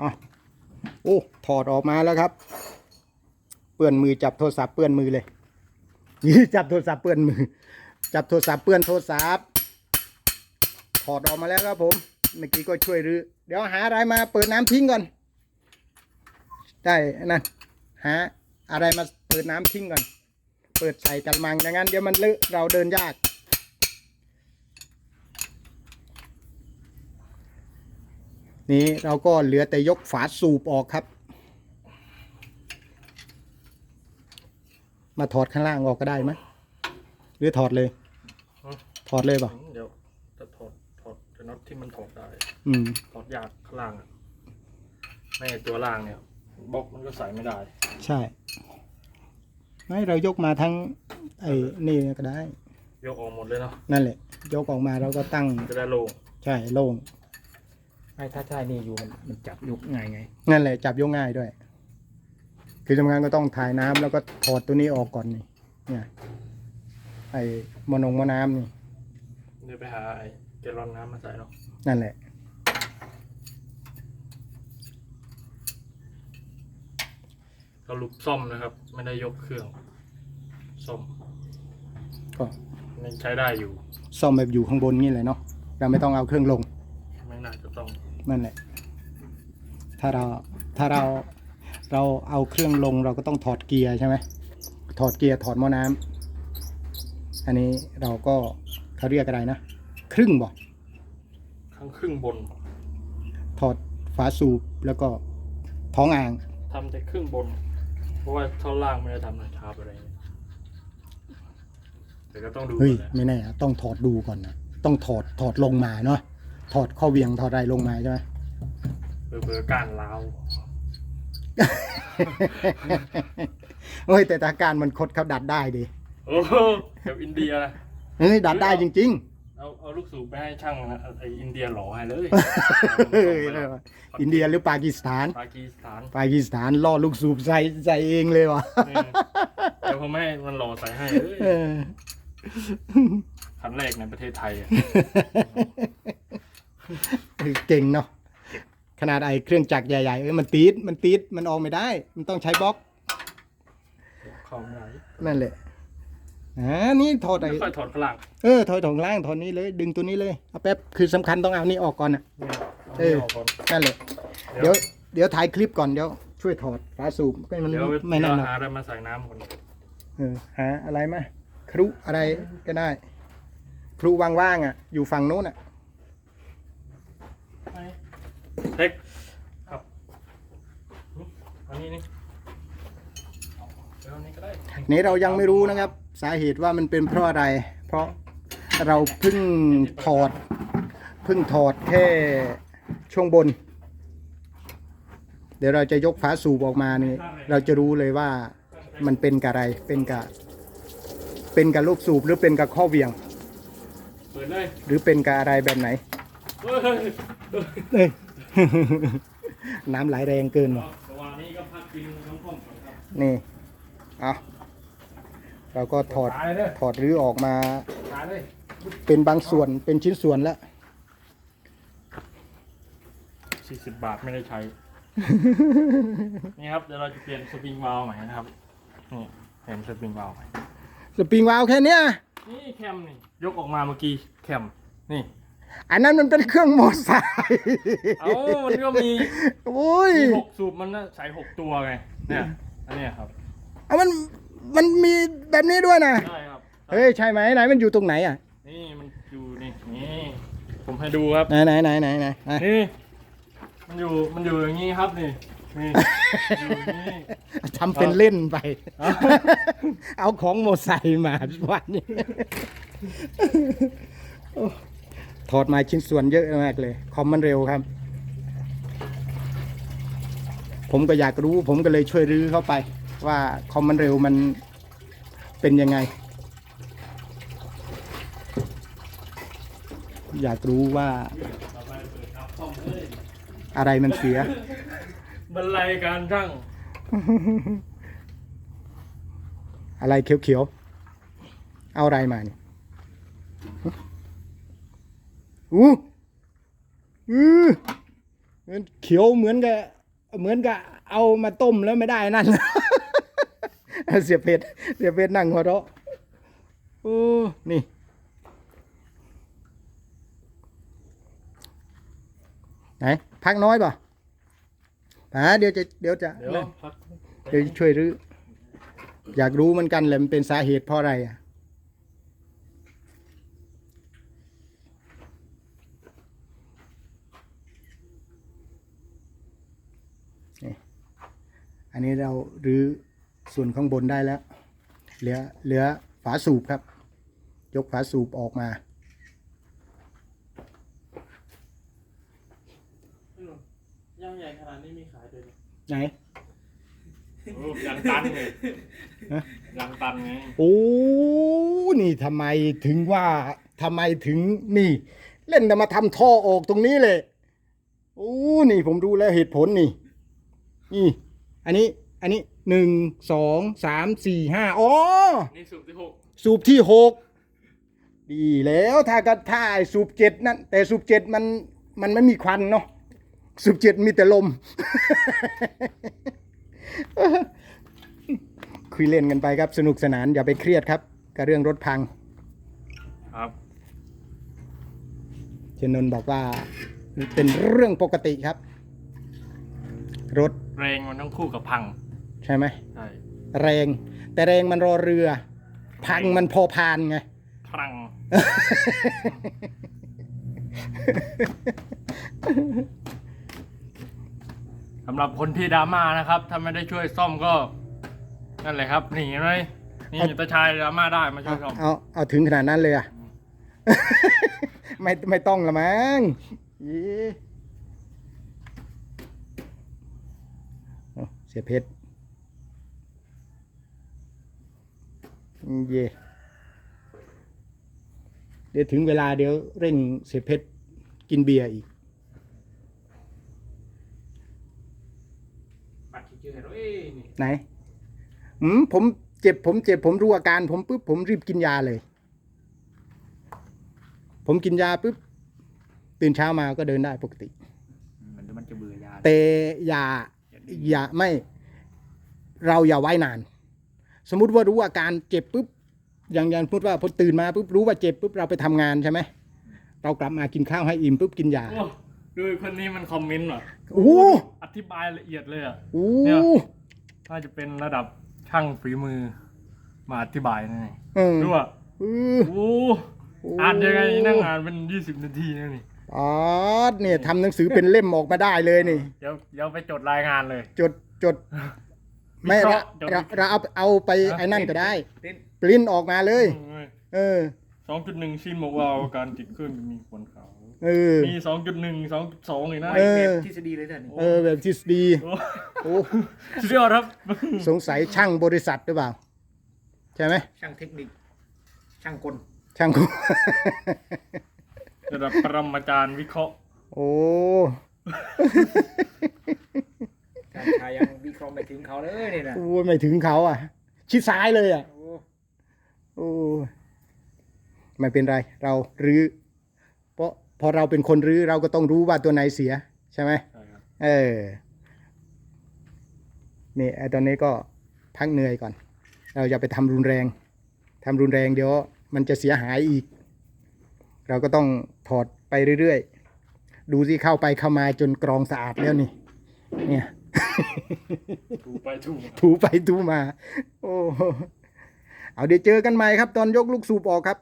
อ๋อโอ้ถอดออกมาแล้วครับ เปื้อนมือจับโทรศัพท์เปื้อนมือเลยยี่จับโทรศัพท์เปื้อนมือ จับโทรศัพท์เปื้อนโทรศัพท์ถอดออกมาแล้วครับผมเมื่อกี้ก็ช่วยรื้อเดี๋ยวหาอะไรมาเปิดน้ำทิ้งก่อน ได้นั่นหาอะไรมาเปิดน้ำทิ้งก่อน เปิดใส่กระมังดังนั้นเดี๋ยวมันเลอะเราเดินยาก นี่เราก็เหลือแต่ยกฝาสูบออกครับ มาถอดข้างล่างออกก็ได้ไหมหรือถอดเลย ถอดเลยเปล่ะเดี๋ยวจะถอดถอดจะน็อตที่มันถอดได้ อืม ถอดยากข้างล่างอะไม่ตัวล่างเนี่ยบล็อกมันก็ใส่ไม่ได้ ใช่ ไม่เรายกมาทั้ง ไอ้นี่ก็ได้ ยกออกหมดเลยเนาะนั่นแหละ ยกออกมาเราก็ตั้ง จะได้โล่ง ใช่โล่ง ไม่ถ้าใช่นี่อยู่มันมันจับยุกง่ายไง นั่นแหละจับยกง่ายด้วย คือทำงานก็ต้องถ่ายน้ำแล้วก็ถอดตัวนี้ออกก่อนนี่ เนี่ย ไอ้มอนงมอน้ำนี่ เดี๋ยวไปหาไอ้แกลลอนน้ำมาใส่เนาะนั่นแหละก็ลุกซ่อมนะครับ ไม่ได้ยกเครื่องซ่อมก็มันใช้ได้อยู่ ซ่อมแบบอยู่ข้างบนนี่เลยเนาะเราไม่ต้องเอาเครื่องลง ไม่น่าจะต้อง นั่นแหละ ถ้าเราถ้าเราเราเอาเครื่องลงเราก็ต้องถอดเกียร์ใช่ไหมถอดเกียร์ถอดหม้อน้ำอันนี้เราก็เขาเรียกอะไรนะ ครึ่งบ่ข้างครึ่งบนถอดฝาสูบแล้วก็ท้องอ่างทำแต่ครึ่งบน เพราะว่าท่อนล่างไม่ได้ทำนะชาร์ปอะไรเงี้ยแต่ก็ต้องดูเฮ้ยแหละไม่แน่อะต้องถอดดูก่อนนะต้องถอดถอดลงมาเนาะ ถอดข้อเวียงถอดอะไรลงมาใช่ไหมเบอร์ๆก้านล้าวเฮ้ยแต่ตาการมันคดเขาดัดได้ดิโอ้โหแบบอินเดียนะเฮ้ยดัดได้จริงเอาเอาลูกสูบไปให้ช่างนะไออินเดียหล่อให้เลยๆเฮ้ยอินเดียหรือปากีสถาน ปากีสถาน ปากีสถานล่อลูกสูบใส่ใส่เองเลยวะเออเดี๋ยวผมให้มันหล่อใส่ให้เลยเออคันแรกในประเทศไทยอะ เก่งเนาะขนาดไอ้เครื่องจักรใหญ่ๆเอ้ยมันตีดมันตีดมันออกไม่ได้ มันต้องใช้บล็อกเข้าไม่ได้นั่นแหละอ่านี่ถอดไอ้ไม่ค่อยถอดฝรั่งเออถอยถองล่างถอนนี้เลย ดึงตัวนี้เลยเอาแป๊บคือสำคัญต้องเอานี่ออกก่อนอะเนี่ยเอาเอไม่อออกก่อน นั่นแหละเดี๋ยวเดี๋ยวถ่ายคลิปก่อนเดี๋ยวช่วยถอดฝาสูบก็มันเดี๋ยวไม่เดี๋นั่ยนวหรอก หาอะไรมาใส่น้ำก่อนเออหาอะไรมาครุอะไรก็ได้ ครูว่างๆอะ อยู่ฝั่งนู้นอะ เล็กครับอันนี้นี่เดี๋ยวอันนี้ก็ได้นี่เรายังไม่รู้นะครับ สาเหตุว่ามันเป็นเพราะอะไร เพราะเราเพิ่งถอดเพิ่งถอดแค่ช่วงบน เดี๋ยวเราจะยกฝาสูบออกมานี่เราจะรู้เลยว่ามันเป็นกับอะไรเป็นกับเป็นกับลูกสูบหรือเป็นกับข้อเหวียง เปิดเลยหรือเป็นกับอะไรแบบไหน เฮ้ยเฮ้ยเฮ้ยเอ้ย น้ำไหลแรงเกินว่ะระหว่างนี้ก็พักกินน้ำท่อมก่อนครับนี่เอาเราก็ถอด ตายเลยถอดรื้อออกมาตายเลยเป็นบางส่วนเป็นชิ้นส่วนแล้ว สี่สิบบาทไม่ได้ใช้ นี่ครับเดี๋ยวเราจะเปลี่ยนสปริงวาล์วใหม่นะครับ นี่เห็นสปริงวาล์วใหม่สปริงวาล์วแค่เนี้ยนี่แคมนี่ยกออกมาเมื่อกี้แคมนี่ อันนั้นมันเป็นเครื่องมอไซค์เอ้ามันก็มีโอ้ยมีหกสูบมันน่ะใส่หกตัวไงเนี่ยอันเนี้ยครับเอามันมันมีแบบนี้ด้วยนะได้ครับเฮ้ยใช่ไหมไหนมันอยู่ตรงไหนอะนี่มันอยู่นี่นี่ผมให้ดูครับไหนไหนไหนไหนไหนอะนี่มันอยู่มันอยู่อย่างนี้ครับนี่นี่อยู่อย่างนี้ ทำเป็นเล่นไป เอาของโมอไซค์มาวันนี้โอ้ ถอดมาชิ้นส่วนเยอะมากเลย คอมมันเร็วครับ ผมก็อยากรู้ ผมก็เลยช่วยรื้อเข้าไป ว่าคอมมันเร็วมันเป็นยังไง อยากรู้ว่าต่อไปเปิดครับซ่อมเลยอะไรมันเสียบรรลัยการช่างอะไรเขียวๆ เอาอะไรมาเนี่ย อู้อือเขียวเหมือนกับเหมือนกับเอามาต้มแล้วไม่ได้นั่น เสียเพชรเสียเพชรนั่งหัวเราะโอ้นี่ไหนพักน้อยป่ะอ่าเดี๋ยวจะเดี๋ยวจะเดี๋ยวพักเดี๋ยวช่วยรื้ออยากรู้เหมือนกันเลยมันเป็นสาเหตุเพราะอะไรอะ นี่อันนี้เรารื้อส่วนข้างบนได้แล้ว เหลือเหลือฝาสูบครับ ยกฝาสูบออกมา ย่างใหญ่ขนาดนี้มีขายด้วยไหนโอ้ยังตันไงฮะยังตันไงโอ้นี่ทำไมถึงว่าทำไมถึงนี่ เล่นแต่มาทำท่อออกตรงนี้เลยโอ้นี่ผมรู้แล้วเหตุผลนี่ นี่ อันนี้ อันนี้หนึ่งสองสามสี่ห้าอ๋อ นี่สูบที่หกสูบที่หกดีแล้วถ้าก็ถ้าไอ้สูบเจ็ดนั่นแต่สูบเจ็ดมันมันไม่มีควันเนาะสูบเจ็ดมีแต่ลม คุยเล่นกันไปครับ สนุกสนานอย่าไปเครียดครับกับเรื่องรถพังครับ เชนนนท์บอกว่าเป็นเรื่องปกติครับ รถ แรงมันต้องคู่กับพังใช่ไหมใช่แรง แต่แรงมันรอเรือ พังมันพอพานไงพัง สำหรับคนที่ดราม่านะครับ ถ้าไม่ได้ช่วยซ่อมก็ นั่นแหละครับนี่เห็นไหมนี่ตาชายดราม่าได้มาช่เอาวยซ่อมเอาเอาถึงขนาดนั้นเลยอะไม่ไม่ต้องละมั้ง เอาเสียเพชรเย่เดี๋ยวถึงเวลาเดี๋ยวเร่งเสียเพชรกินเบียร์อีก บัตรเฉยๆเอ้ยนี่ไหนอืมผมเจ็บผมเจ็บผมรู้อาการผมปุ๊บผมรีบกินยาเลย ผมกินยาปุ๊บตื่นเช้ามาก็เดินได้ปกติ มันมันจะเบื่อยา แต่อย่า อย่าไม่เราอย่าไว้นาน สมมุติว่ารู้อาการเจ็บปุ๊บอย่างอย่างพูดว่าพอตื่นมาปุ๊บรู้ว่าเจ็บปุ๊บเราไปทำงานใช่ไหมเรากลับมากินข้าวให้อิ่มปุ๊บกินยาโอ้ดูคนนี้มันคอมเมนต์ว่ะโอ้โหอธิบายละเอียดเลยอะโอ้เนี่ยน่าจะเป็นระดับช่างฝีมือ มาอธิบายนั่นเองเออดูอะเออโอ้โอ้อ่านยังไงนั่งอ่านเป็นยี่สิบนาทีนะนี่ อ๋อเนี่ยทำหนังสือเป็นเล่มออกมาได้เลยนี่ เดี๋ยวเดี๋ยวไปจดรายงานเลย จดจดไม่วิเคเราราะห์จดเราเราเอาเอาไปฮะไอ้นั่นก็ได้ติ้นปริ้นออกมาเลย เออสองจุดหนึ่งชินบอกว่าการติดเครื่องมีผลขาวเออมีสองจุดหนึ่งสองสองอีกนะเออแบบทฤษฎีเลยท่านเออแบบทฤษฎีโอ้โอ้สุดยอดครับ สงสัยช่างบริษัทหรือเปล่า ใช่ไหมช่างเทคนิค ช่างกลช่างกู ระดับปรมาจารย์วิเคราะห์ โอ้การชายยังวิเคราะห์ไม่ถึงเขาเลยนี่นะโอ้ไม่ถึงเขาอะ ชิดซ้ายเลยอะ โอ้โอ้ไม่เป็นไร เรารื้อเพราะพอเราเป็นคนรื้อเราก็ต้องรู้ว่าตัวไหนเสียใช่ไหม ใช่ครับเออ นี่ไอ้ตอนนี้ก็พักเหนื่อยก่อน เราอย่าไปทำรุนแรง ทำรุนแรงเดี๋ยวมันจะเสียหายอีก เราก็ต้องถอดไปเรื่อยๆ ดูสิเข้าไปเข้ามาจนกรองสะอาดแล้วนี่ เนี่ย ถูไปถูมาถูไปถูมา โอ้ เอาเดี๋ยวเจอกันใหม่ครับ ตอนยกลูกสูบออกครับ